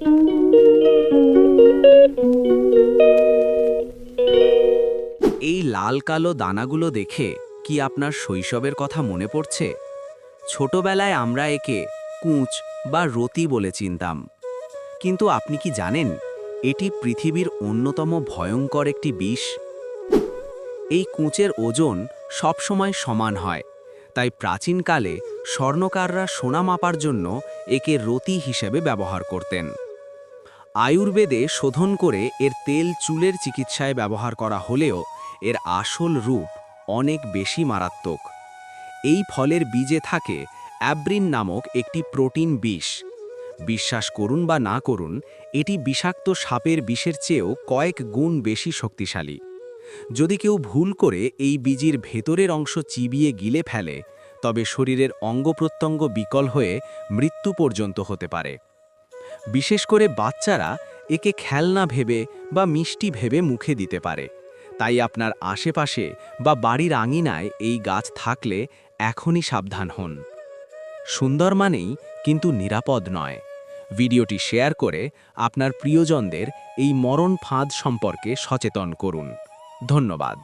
এই লাল কালো দানাগুলো দেখে কি আপনার শৈশবের কথা মনে পড়ছে? ছোটবেলায় আমরা একে কুঁচ বা রতি বলে চিনতাম। কিন্তু আপনি কি জানেন, এটি পৃথিবীর অন্যতম ভয়ঙ্কর একটি বিষ? এই কুঁচের ওজন সবসময় সমান হয়, তাই প্রাচীনকালে স্বর্ণকাররা সোনা মাপার জন্য একে রতি হিসেবে ব্যবহার করতেন। আয়ুর্বেদে শোধন করে এর তেল চুলের চিকিৎসায় ব্যবহার করা হলেও এর আসল রূপ অনেক বেশি মারাত্মক। এই ফলের বীজে থাকে অ্যাব্রিন নামক একটি প্রোটিন বিষ। বিশ্বাস করুন বা না করুন, এটি বিষাক্ত সাপের বিষের চেয়েও কয়েক গুণ বেশি শক্তিশালী। যদি কেউ ভুল করে এই বীজির ভেতরের অংশ চিবিয়ে গিলে ফেলে, তবে শরীরের অঙ্গপ্রত্যঙ্গ বিকল হয়ে মৃত্যু পর্যন্ত হতে পারে। বিশেষ করে বাচ্চারা একে খেলনা ভেবে বা মিষ্টি ভেবে মুখে দিতে পারে। তাই আপনার আশেপাশে বা বাড়ির আঙিনায় এই গাছ থাকলে এখনই সাবধান হন। সুন্দর মানেই কিন্তু নিরাপদ নয়। ভিডিওটি শেয়ার করে আপনার প্রিয়জনদের এই মরণ ফাঁদ সম্পর্কে সচেতন করুন। ধন্যবাদ।